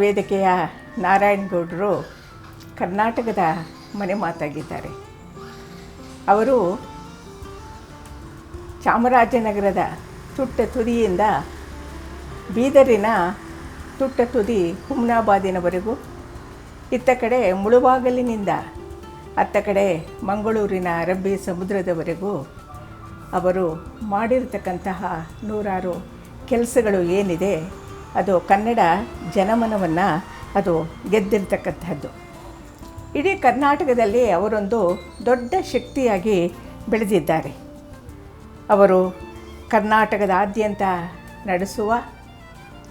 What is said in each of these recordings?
ವೇದಿಕೆಯ ನಾರಾಯಣಗೌಡರು ಕರ್ನಾಟಕದ ಮನೆ ಮಾತಾಗಿದ್ದಾರೆ. ಅವರು ಚಾಮರಾಜನಗರದ ತುಟ್ಟ ತುದಿಯಿಂದ ಬೀದರಿನ ತುಟ್ಟ ತುದಿ ಹುಮ್ನಾಬಾದಿನವರೆಗೂ, ಇತ್ತ ಕಡೆ ಮುಳುಬಾಗಲಿನಿಂದ ಅತ್ತ ಕಡೆ ಮಂಗಳೂರಿನ ಅರಬ್ಬಿ ಸಮುದ್ರದವರೆಗೂ ಅವರು ಮಾಡಿರತಕ್ಕಂತಹ ನೂರಾರು ಕೆಲಸಗಳು ಏನಿದೆ ಅದು ಕನ್ನಡ ಜನಮನವನ್ನು ಅದು ಗೆದ್ದಿರ್ತಕ್ಕಂಥದ್ದು ಇಡೀ ಕರ್ನಾಟಕದಲ್ಲಿ ಅವರೊಂದು ದೊಡ್ಡ ಶಕ್ತಿಯಾಗಿ ಬೆಳೆದಿದ್ದಾರೆ. ಅವರು ಕರ್ನಾಟಕದಾದ್ಯಂತ ನಡೆಸುವ,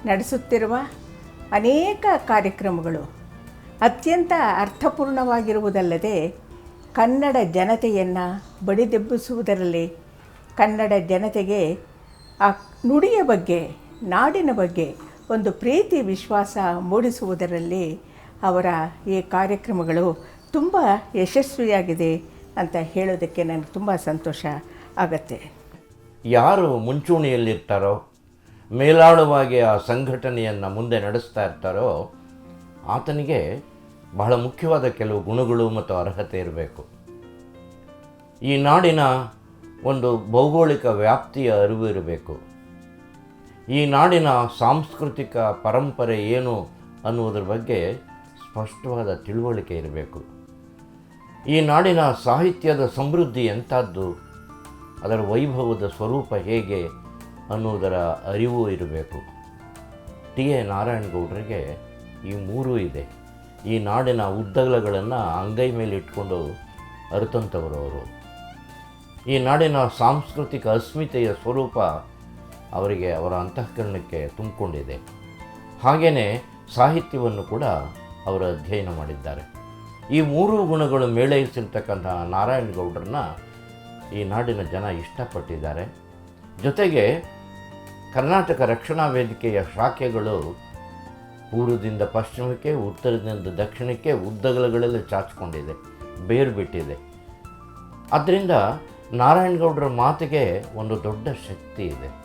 ನಡೆಸುತ್ತಿರುವ ಅನೇಕ ಕಾರ್ಯಕ್ರಮಗಳು ಅತ್ಯಂತ ಅರ್ಥಪೂರ್ಣವಾಗಿರುವುದಲ್ಲದೆ ಕನ್ನಡ ಜನತೆಯನ್ನು ಬಡಿದೆಬ್ಬಿಸುವುದರಲ್ಲಿ ಕನ್ನಡ ಜನತೆಗೆ ಆ ನುಡಿಯ ಬಗ್ಗೆ, ನಾಡಿನ ಬಗ್ಗೆ ಒಂದು ಪ್ರೀತಿ ವಿಶ್ವಾಸ ಮೂಡಿಸುವುದರಲ್ಲಿ ಅವರ ಈ ಕಾರ್ಯಕ್ರಮಗಳು ತುಂಬ ಯಶಸ್ವಿಯಾಗಿದೆ ಅಂತ ಹೇಳೋದಕ್ಕೆ ನನಗೆ ತುಂಬ ಸಂತೋಷ ಆಗತ್ತೆ. ಯಾರು ಮುಂಚೂಣಿಯಲ್ಲಿರ್ತಾರೋ, ಮೇಲಾಳುವಾಗಿ ಆ ಸಂಘಟನೆಯನ್ನು ಮುಂದೆ ನಡೆಸ್ತಾ ಇರ್ತಾರೋ, ಆತನಿಗೆ ಬಹಳ ಮುಖ್ಯವಾದ ಕೆಲವು ಗುಣಗಳು ಮತ್ತು ಅರ್ಹತೆ ಇರಬೇಕು. ಈ ನಾಡಿನ ಒಂದು ಭೌಗೋಳಿಕ ವ್ಯಾಪ್ತಿಯ ಅರಿವು ಇರಬೇಕು. ಈ ನಾಡಿನ ಸಾಂಸ್ಕೃತಿಕ ಪರಂಪರೆ ಏನು ಅನ್ನುವುದರ ಬಗ್ಗೆ ಸ್ಪಷ್ಟವಾದ ತಿಳುವಳಿಕೆ ಇರಬೇಕು. ಈ ನಾಡಿನ ಸಾಹಿತ್ಯದ ಸಮೃದ್ಧಿ ಎಂಥದ್ದು, ಅದರ ವೈಭವದ ಸ್ವರೂಪ ಹೇಗೆ ಅನ್ನುವುದರ ಅರಿವು ಇರಬೇಕು. ಟಿ ಎ ನಾರಾಯಣಗೌಡರಿಗೆ ಈ ಮೂರೂ ಇದೆ. ಈ ನಾಡಿನ ಉದ್ದಗಲಗಳನ್ನು ಅಂಗೈ ಮೇಲೆ ಇಟ್ಕೊಂಡು ಅರಿತಂಥವರು ಅವರು. ಈ ನಾಡಿನ ಸಾಂಸ್ಕೃತಿಕ ಅಸ್ಮಿತೆಯ ಸ್ವರೂಪ ಅವರಿಗೆ ಅವರ ಅಂತಃಕರಣಕ್ಕೆ ತುಂಬಿಕೊಂಡಿದೆ. ಹಾಗೆಯೇ ಸಾಹಿತ್ಯವನ್ನು ಕೂಡ ಅವರು ಅಧ್ಯಯನ ಮಾಡಿದ್ದಾರೆ. ಈ ಮೂರು ಗುಣಗಳು ಮೇಳೈಸಿರ್ತಕ್ಕಂತಹ ನಾರಾಯಣಗೌಡರನ್ನ ಈ ನಾಡಿನ ಜನ ಇಷ್ಟಪಟ್ಟಿದ್ದಾರೆ. ಜೊತೆಗೆ ಕರ್ನಾಟಕ ರಕ್ಷಣಾ ವೇದಿಕೆಯ ಶಾಖೆಗಳು ಪೂರ್ವದಿಂದ ಪಶ್ಚಿಮಕ್ಕೆ, ಉತ್ತರದಿಂದ ದಕ್ಷಿಣಕ್ಕೆ ಉದ್ದಗಲಗಳಲ್ಲಿ ಚಾಚಿಕೊಂಡಿದೆ ಬೇರು ಬಿಟ್ಟಿದೆ ಆದ್ದರಿಂದ ನಾರಾಯಣಗೌಡರ ಮಾತಿಗೆ ಒಂದು ದೊಡ್ಡ ಶಕ್ತಿ ಇದೆ.